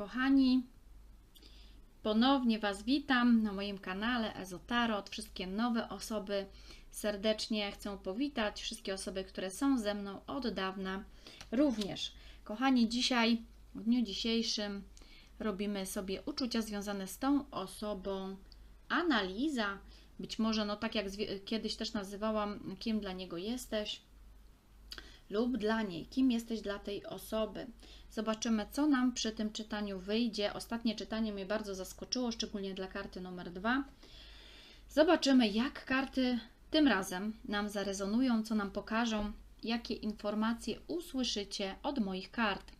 kochani. Ponownie Was witam na moim kanale Ezotarot. Wszystkie nowe osoby serdecznie chcę powitać. Wszystkie osoby, które są ze mną od dawna również. Kochani, dzisiaj, w dniu dzisiejszym, robimy sobie uczucia związane z tą osobą. Analiza, być może, no tak jak kiedyś też nazywałam, kim dla niego jesteś lub dla niej, kim jesteś dla tej osoby. Zobaczymy, co nam przy tym czytaniu wyjdzie. Ostatnie czytanie mnie bardzo zaskoczyło, szczególnie dla karty numer dwa. Zobaczymy, jak karty tym razem nam zarezonują, co nam pokażą, jakie informacje usłyszycie od moich kart.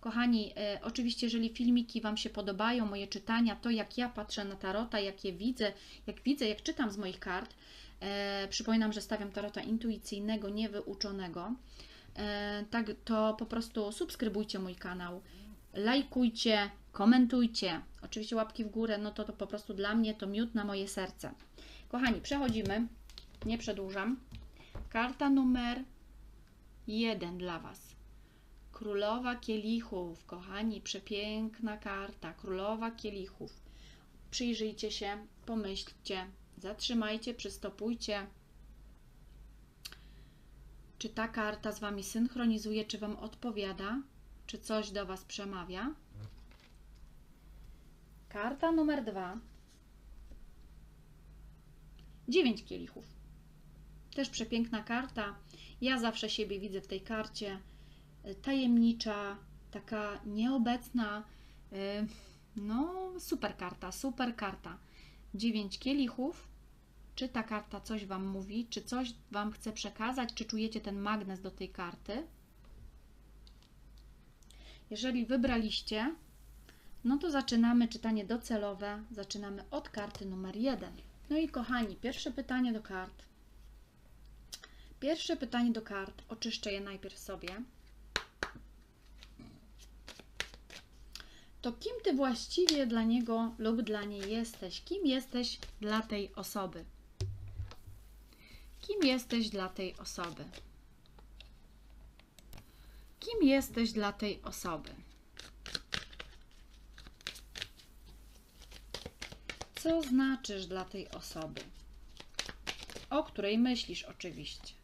Kochani, e, oczywiście, jeżeli filmiki Wam się podobają, moje czytania, to jak ja patrzę na tarota, jak je widzę, jak widzę, jak czytam z moich kart, e, przypominam, że stawiam tarota intuicyjnego, niewyuczonego, tak to po prostu subskrybujcie mój kanał, lajkujcie, komentujcie, oczywiście łapki w górę, no to, to po prostu dla mnie to miód na moje serce. Kochani, przechodzimy, nie przedłużam. Karta numer jeden dla Was. Królowa kielichów, kochani, przepiękna karta, królowa kielichów. Przyjrzyjcie się, pomyślcie, zatrzymajcie, przystopujcie. Czy ta karta z Wami synchronizuje, czy Wam odpowiada, czy coś do Was przemawia? Karta numer dwa. Dziewięć kielichów. Też przepiękna karta. Ja zawsze siebie widzę w tej karcie tajemnicza, taka nieobecna. y, No, super karta, super karta. Dziewięć kielichów. Czy ta karta coś Wam mówi? Czy coś Wam chce przekazać? Czy czujecie ten magnes do tej karty? Jeżeli wybraliście, no to zaczynamy czytanie docelowe. Zaczynamy od karty numer jeden. No i kochani, pierwsze pytanie do kart. Pierwsze pytanie do kart. Oczyszczę je najpierw sobie. to kim ty właściwie dla niego lub dla niej jesteś? Kim jesteś dla tej osoby? Kim jesteś dla tej osoby? Kim jesteś dla tej osoby? Co znaczysz dla tej osoby? O której myślisz, oczywiście.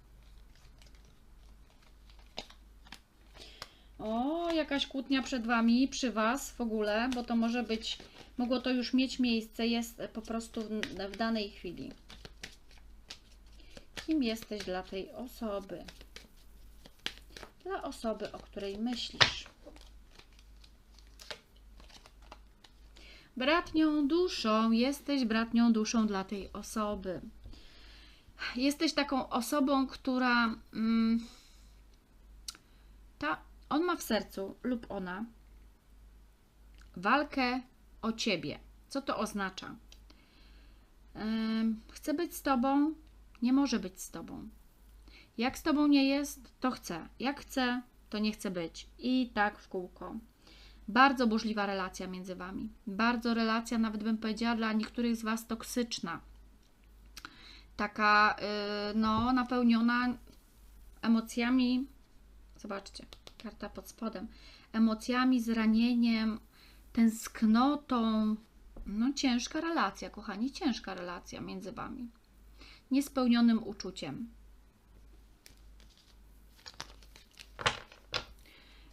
O, jakaś kłótnia przed Wami, przy Was w ogóle, bo to może być, mogło to już mieć miejsce, jest po prostu w, w danej chwili. Kim jesteś dla tej osoby? Dla osoby, o której myślisz. Bratnią duszą, jesteś bratnią duszą dla tej osoby. Jesteś taką osobą, która. Mm, ta on ma w sercu lub ona walkę o ciebie. Co to oznacza? Ym, chce być z tobą, nie może być z tobą. Jak z tobą nie jest, to chce. Jak chce, to nie chce być. I tak w kółko. Bardzo burzliwa relacja między wami. Bardzo relacja, nawet bym powiedziała, dla niektórych z was toksyczna. Taka, yy, no, napełniona emocjami. Zobaczcie karta pod spodem, emocjami, zranieniem, tęsknotą. No, ciężka relacja, kochani, ciężka relacja między Wami. Niespełnionym uczuciem.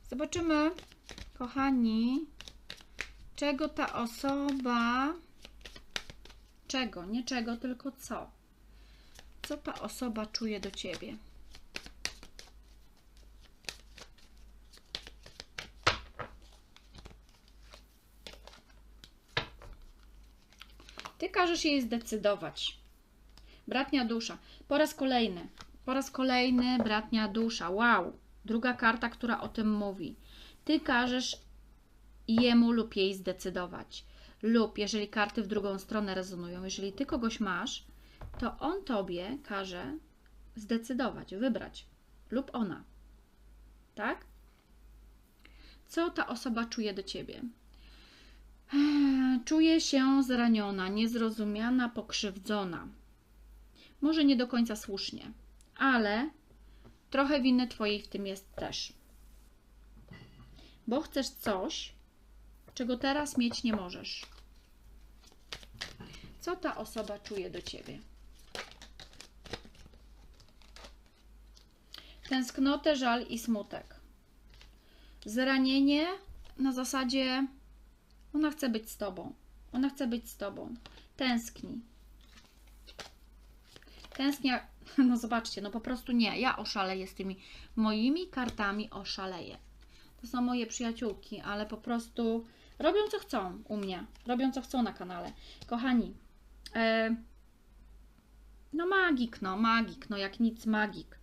Zobaczymy, kochani, czego ta osoba, czego, nie czego, tylko co. Co ta osoba czuje do Ciebie? Ty każesz jej zdecydować. Bratnia dusza. Po raz kolejny. Po raz kolejny bratnia dusza. Wow. Druga karta, która o tym mówi. Ty każesz jemu lub jej zdecydować. Lub jeżeli karty w drugą stronę rezonują, jeżeli ty kogoś masz, to on tobie każe zdecydować, wybrać. Lub ona. Tak? Co ta osoba czuje do ciebie? Czuję się zraniona, niezrozumiana, pokrzywdzona. Może nie do końca słusznie, ale trochę winy Twojej w tym jest też. Bo chcesz coś, czego teraz mieć nie możesz. Co ta osoba czuje do ciebie? Tęsknotę, żal i smutek. Zranienie na zasadzie ona chce być z tobą. Ona chce być z tobą. Tęskni. Tęsknia. No zobaczcie, no po prostu nie. Ja oszaleję z tymi moimi kartami, oszaleję. To są moje przyjaciółki, ale po prostu robią co chcą u mnie. Robią co chcą na kanale. Kochani, e, no magik, no magik, no jak nic magik.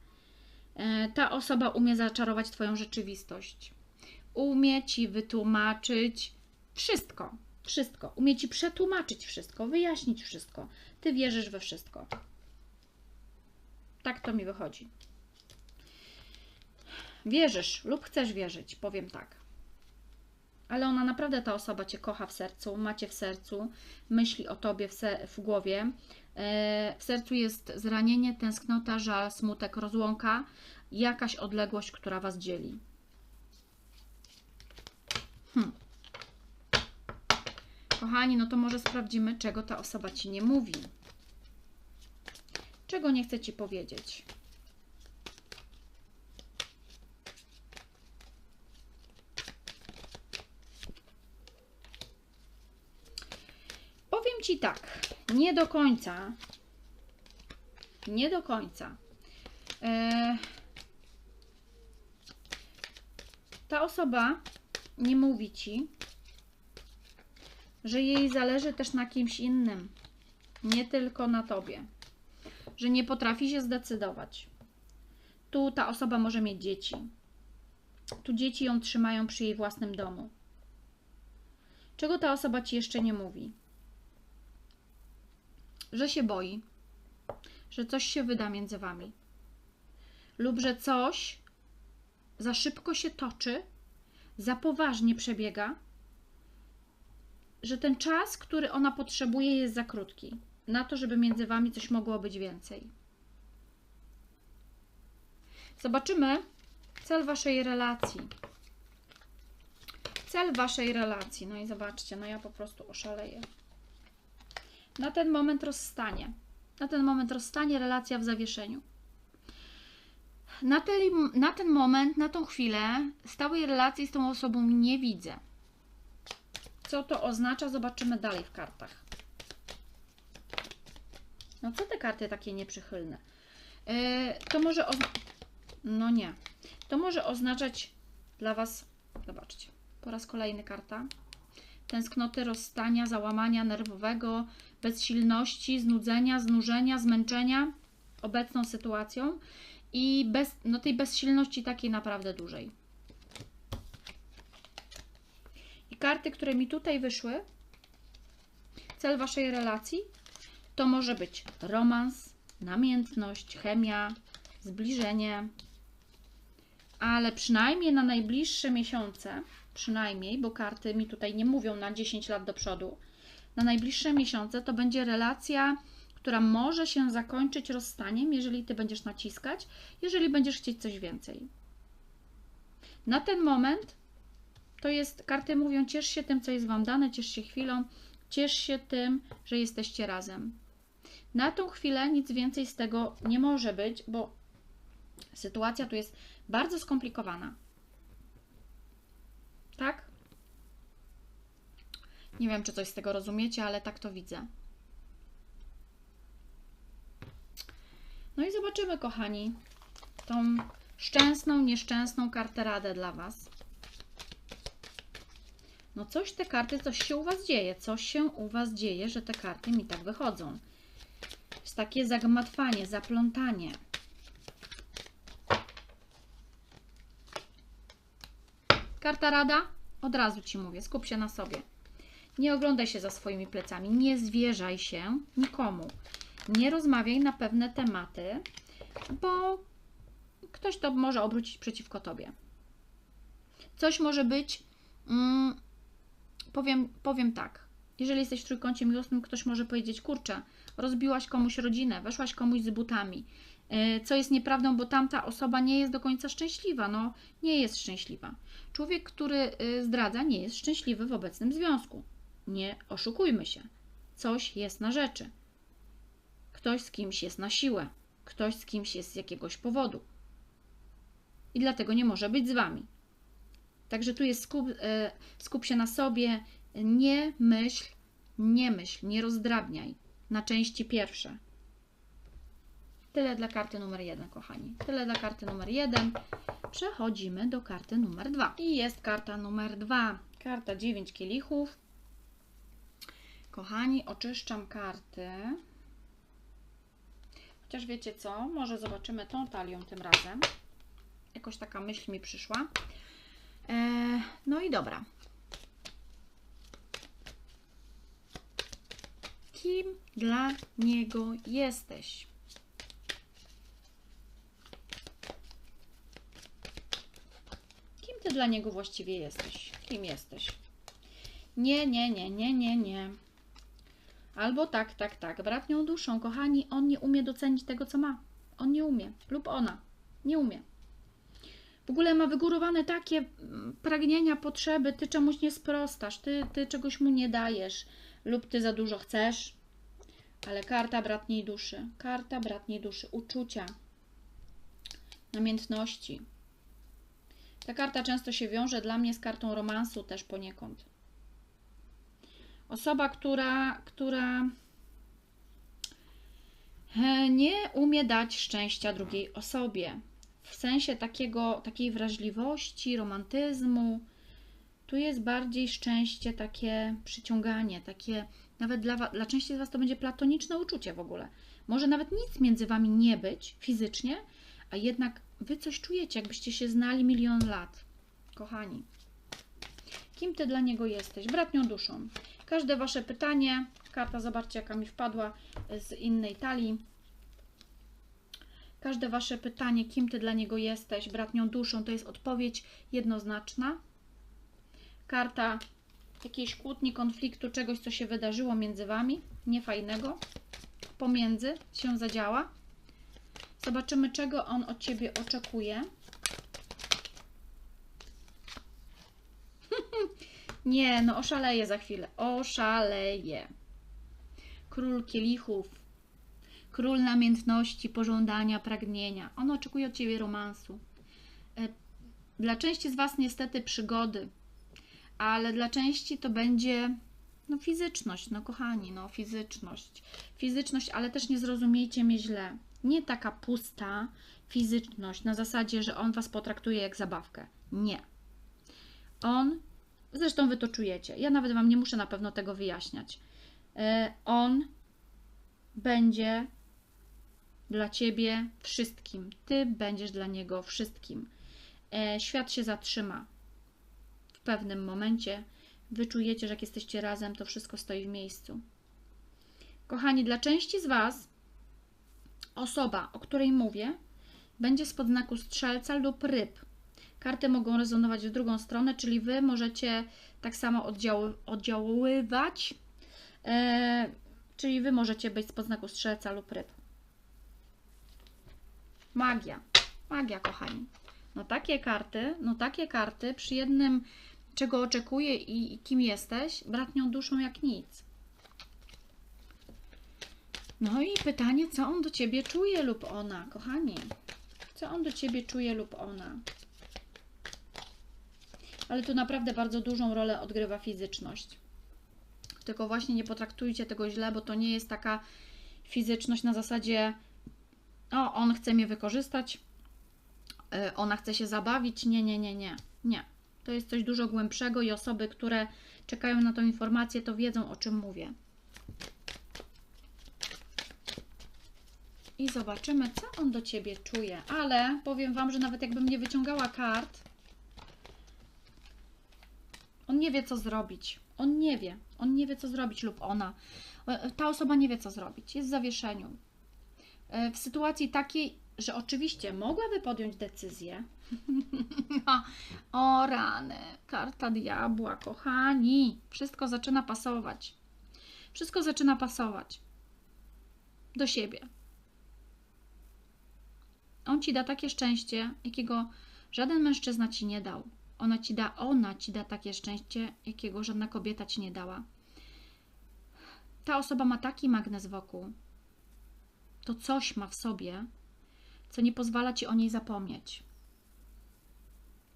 E, ta osoba umie zaczarować Twoją rzeczywistość. Umie Ci wytłumaczyć wszystko. Wszystko. Umie Ci przetłumaczyć wszystko, wyjaśnić wszystko. Ty wierzysz we wszystko. Tak to mi wychodzi. Wierzysz lub chcesz wierzyć, powiem tak. Ale ona naprawdę, ta osoba Cię kocha w sercu, macie w sercu, myśli o Tobie w, se- w głowie. E, w sercu jest zranienie, tęsknota, żal, smutek, rozłąka, jakaś odległość, która Was dzieli. Hmm. Kochani, no to może sprawdzimy, czego ta osoba Ci nie mówi. Czego nie chce Ci powiedzieć? Powiem Ci tak, nie do końca, nie do końca. E, ta osoba nie mówi Ci, że jej zależy też na kimś innym, nie tylko na Tobie, że nie potrafi się zdecydować. Tu ta osoba może mieć dzieci. Tu dzieci ją trzymają przy jej własnym domu. Czego ta osoba Ci jeszcze nie mówi? Że się boi, że coś się wyda między Wami, lub że coś za szybko się toczy, za poważnie przebiega, że ten czas, który ona potrzebuje, jest za krótki na to, żeby między Wami coś mogło być więcej. Zobaczymy cel Waszej relacji. Cel Waszej relacji. No i zobaczcie, no ja po prostu oszaleję. Na ten moment rozstanie. Na ten moment rozstanie, relacja w zawieszeniu. Na ten, na ten moment, na tą chwilę stałej relacji z tą osobą nie widzę. Co to oznacza? Zobaczymy dalej w kartach. No co te karty takie nieprzychylne? Yy, to może. No nie. To może oznaczać dla Was... Zobaczcie. Po raz kolejny karta. Tęsknoty, rozstania, załamania nerwowego, bezsilności, znudzenia, znużenia, zmęczenia obecną sytuacją i bez, no tej bezsilności takiej naprawdę dużej. I karty, które mi tutaj wyszły, cel Waszej relacji to może być romans, namiętność, chemia, zbliżenie, ale przynajmniej na najbliższe miesiące, przynajmniej, bo karty mi tutaj nie mówią na 10 lat do przodu, na najbliższe miesiące to będzie relacja, która może się zakończyć rozstaniem, jeżeli ty będziesz naciskać, jeżeli będziesz chcieć coś więcej. Na ten moment to jest, karty mówią, ciesz się tym, co jest Wam dane, ciesz się chwilą, ciesz się tym, że jesteście razem. Na tą chwilę nic więcej z tego nie może być, bo sytuacja tu jest bardzo skomplikowana. Tak? Nie wiem, czy coś z tego rozumiecie, ale tak to widzę. No i zobaczymy, kochani, tą szczęsną, nieszczęsną kartę radę dla Was. No coś te karty, coś się u Was dzieje, coś się u Was dzieje, że te karty mi tak wychodzą. Takie zagmatwanie, zaplątanie. Karta rada? Od razu Ci mówię, skup się na sobie. Nie oglądaj się za swoimi plecami, nie zwierzaj się nikomu. Nie rozmawiaj na pewne tematy, bo ktoś to może obrócić przeciwko Tobie. Coś może być, mm, powiem, powiem tak, jeżeli jesteś w trójkącie miłosnym, ktoś może powiedzieć, kurczę, rozbiłaś komuś rodzinę, weszłaś komuś z butami, e, co jest nieprawdą, bo tamta osoba nie jest do końca szczęśliwa. No, nie jest szczęśliwa. Człowiek, który e, zdradza, nie jest szczęśliwy w obecnym związku. Nie oszukujmy się. Coś jest na rzeczy. Ktoś z kimś jest na siłę. Ktoś z kimś jest z jakiegoś powodu. I dlatego nie może być z wami. Także tu jest skup, e, skup się na sobie, nie myśl, nie myśl, nie rozdrabniaj na części pierwsze. Tyle dla karty numer jeden, kochani. Tyle dla karty numer jeden. Przechodzimy do karty numer dwa. I jest karta numer dwa. Karta 9 kielichów. Kochani, oczyszczam karty. Chociaż wiecie co? Może zobaczymy tą talią tym razem. Jakoś taka myśl mi przyszła. Eee, no i dobra. Kim dla niego jesteś? Kim ty dla niego właściwie jesteś? Kim jesteś? Nie, nie, nie, nie, nie, nie. Albo tak, tak, tak. Bratnią duszą, kochani, on nie umie docenić tego, co ma. On nie umie. Lub ona. Nie umie. W ogóle ma wygórowane takie mm, pragnienia, potrzeby, ty czemuś nie sprostasz, ty, ty czegoś mu nie dajesz, lub ty za dużo chcesz. Ale karta bratniej duszy, karta bratniej duszy, uczucia, namiętności. Ta karta często się wiąże dla mnie z kartą romansu też poniekąd. Osoba, która, która e, nie umie dać szczęścia drugiej osobie. W sensie takiego, takiej wrażliwości, romantyzmu. Tu jest bardziej szczęście, takie przyciąganie, takie nawet dla, dla części z Was to będzie platoniczne uczucie w ogóle. Może nawet nic między Wami nie być fizycznie, a jednak Wy coś czujecie, jakbyście się znali milion lat. Kochani, kim Ty dla niego jesteś? Bratnią duszą. Każde Wasze pytanie, karta, zobaczcie jaka mi wpadła z innej talii. Każde Wasze pytanie, kim Ty dla niego jesteś, bratnią duszą, to jest odpowiedź jednoznaczna. Karta jakiejś kłótni, konfliktu, czegoś, co się wydarzyło między Wami, niefajnego, pomiędzy się zadziała. Zobaczymy, czego on od Ciebie oczekuje. Nie, no oszaleje za chwilę. Oszaleje. Król kielichów. Król namiętności, pożądania, pragnienia. On oczekuje od Ciebie romansu. E, Dla części z Was niestety przygody, ale dla części to będzie no fizyczność, no kochani, no fizyczność. Fizyczność, ale też nie zrozumiejcie mnie źle. Nie taka pusta fizyczność na zasadzie, że on Was potraktuje jak zabawkę. Nie. On, zresztą Wy to czujecie, ja nawet Wam nie muszę na pewno tego wyjaśniać. E, On będzie dla Ciebie wszystkim. Ty będziesz dla Niego wszystkim. E, Świat się zatrzyma pewnym momencie. Wy czujecie, że jak jesteście razem, to wszystko stoi w miejscu. Kochani, dla części z Was osoba, o której mówię, będzie spod znaku strzelca lub ryb. Karty mogą rezonować w drugą stronę, czyli Wy możecie tak samo oddziały, oddziaływać, e, czyli Wy możecie być spod znaku strzelca lub ryb. Magia. Magia, kochani. No takie karty, no takie karty przy jednym, czego oczekuję i, i kim jesteś, bratnią duszą jak nic. No i pytanie, co on do Ciebie czuje lub ona, kochani? Co on do Ciebie czuje lub ona? Ale tu naprawdę bardzo dużą rolę odgrywa fizyczność. Tylko właśnie nie potraktujcie tego źle, bo to nie jest taka fizyczność na zasadzie o, on chce mnie wykorzystać, y, ona chce się zabawić. Nie, nie, nie, nie. Nie. To jest coś dużo głębszego i osoby, które czekają na tą informację, to wiedzą o czym mówię. I zobaczymy, co on do ciebie czuje. Ale powiem wam, że nawet jakbym nie wyciągała kart, on nie wie, co zrobić. On nie wie. On nie wie, co zrobić, lub ona. E, Ta osoba nie wie, co zrobić. Jest w zawieszeniu. E, W sytuacji takiej, że oczywiście mogłaby podjąć decyzję. o rany, karta diabła, kochani. Wszystko zaczyna pasować. Wszystko zaczyna pasować do siebie. On ci da takie szczęście, jakiego żaden mężczyzna ci nie dał. Ona ci da, ona ci da takie szczęście, jakiego żadna kobieta ci nie dała. Ta osoba ma taki magnes wokół, to coś ma w sobie, co nie pozwala ci o niej zapomnieć.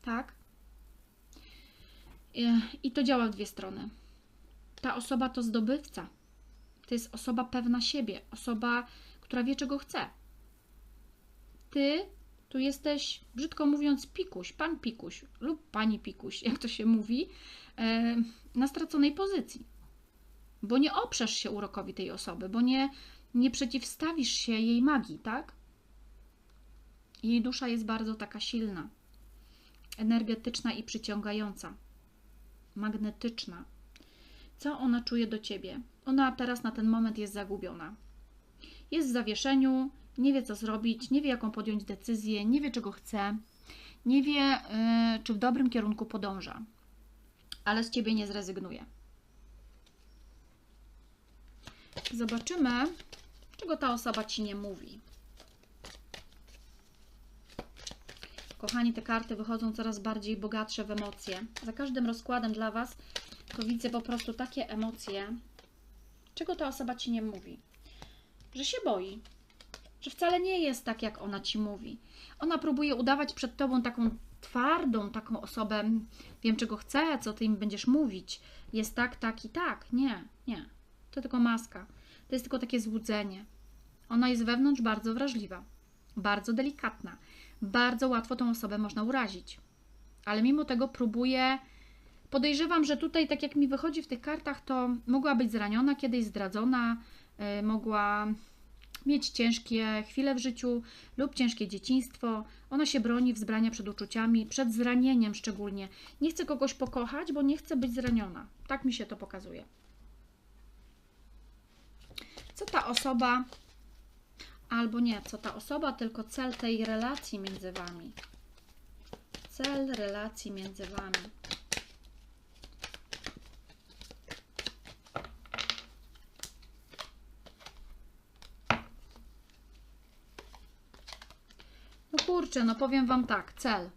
Tak? I- I to działa w dwie strony. Ta osoba to zdobywca. To jest osoba pewna siebie, osoba, która wie, czego chce. Ty tu jesteś, brzydko mówiąc, pikuś, pan pikuś lub pani pikuś, jak to się mówi, e, na straconej pozycji. Bo nie oprzesz się urokowi tej osoby, bo nie, nie przeciwstawisz się jej magii, tak? Jej dusza jest bardzo taka silna, energetyczna i przyciągająca, magnetyczna. Co ona czuje do ciebie? Ona teraz na ten moment jest zagubiona. Jest w zawieszeniu, nie wie co zrobić, nie wie jaką podjąć decyzję, nie wie czego chce, nie wie yy, czy w dobrym kierunku podąża, ale z ciebie nie zrezygnuje. Zobaczymy, czego ta osoba ci nie mówi. Kochani, te karty wychodzą coraz bardziej bogatsze w emocje. Za każdym rozkładem dla Was to widzę po prostu takie emocje. Czego ta osoba ci nie mówi? Że się boi, że wcale nie jest tak, jak ona ci mówi. Ona próbuje udawać przed tobą taką twardą, taką osobę, wiem czego chcę, co ty im będziesz mówić. Jest tak, tak i tak. Nie, nie. To tylko maska. To jest tylko takie złudzenie. Ona jest wewnątrz bardzo wrażliwa, bardzo delikatna. Bardzo łatwo tą osobę można urazić. Ale mimo tego próbuje. Podejrzewam, że tutaj, tak jak mi wychodzi w tych kartach, to mogła być zraniona, kiedyś zdradzona, yy, mogła mieć ciężkie chwile w życiu lub ciężkie dzieciństwo. Ona się broni, wzbrania przed uczuciami, przed zranieniem szczególnie. Nie chce kogoś pokochać, bo nie chce być zraniona. Tak mi się to pokazuje. Co ta osoba, albo nie, co ta osoba, tylko cel tej relacji między wami. Cel relacji między wami. No kurczę, no powiem Wam tak, cel.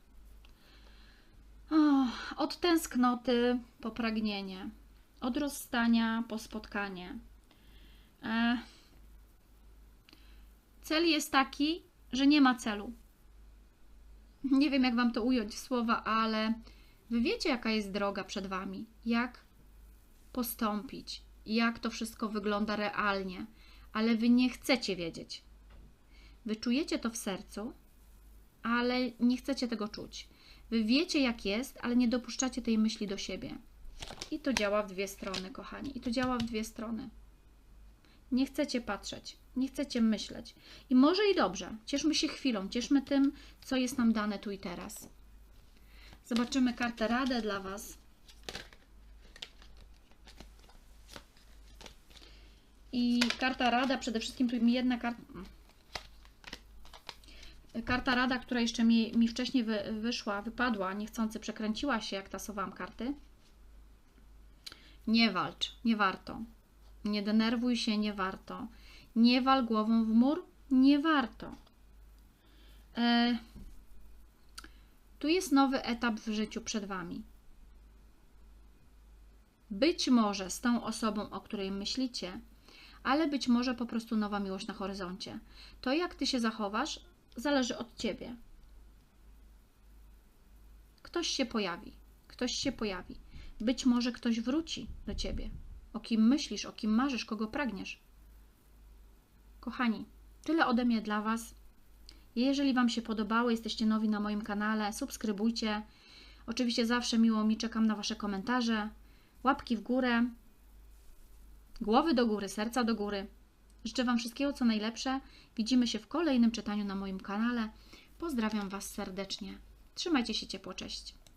O, od tęsknoty po pragnienie, od rozstania po spotkanie. E, cel jest taki, że nie ma celu. Nie wiem, jak Wam to ująć w słowa, ale Wy wiecie, jaka jest droga przed Wami, jak postąpić, jak to wszystko wygląda realnie, ale Wy nie chcecie wiedzieć. Wy czujecie to w sercu, ale nie chcecie tego czuć. Wy wiecie, jak jest, ale nie dopuszczacie tej myśli do siebie. I to działa w dwie strony, kochani. I to działa w dwie strony. Nie chcecie patrzeć, nie chcecie myśleć. I może i dobrze. Cieszmy się chwilą, cieszmy tym, co jest nam dane tu i teraz. Zobaczymy kartę radę dla Was. I karta rada, przede wszystkim tu mi jedna karta. Karta rada, która jeszcze mi, mi wcześniej wy, wyszła, wypadła, niechcący przekręciła się, jak tasowałam karty. Nie walcz, nie warto. Nie denerwuj się, nie warto. Nie wal głową w mur, nie warto. E, tu jest nowy etap w życiu przed Wami. Być może z tą osobą, o której myślicie, ale być może po prostu nowa miłość na horyzoncie. To, jak Ty się zachowasz, zależy od Ciebie. Ktoś się pojawi, ktoś się pojawi. Być może ktoś wróci do Ciebie. O kim myślisz, o kim marzysz, kogo pragniesz. Kochani, tyle ode mnie dla Was. Jeżeli Wam się podobało, jesteście nowi na moim kanale, subskrybujcie. Oczywiście zawsze miło mi czekam na Wasze komentarze, łapki w górę, głowy do góry, serca do góry. Życzę Wam wszystkiego co najlepsze. Widzimy się w kolejnym czytaniu na moim kanale. Pozdrawiam Was serdecznie. Trzymajcie się ciepło, cześć.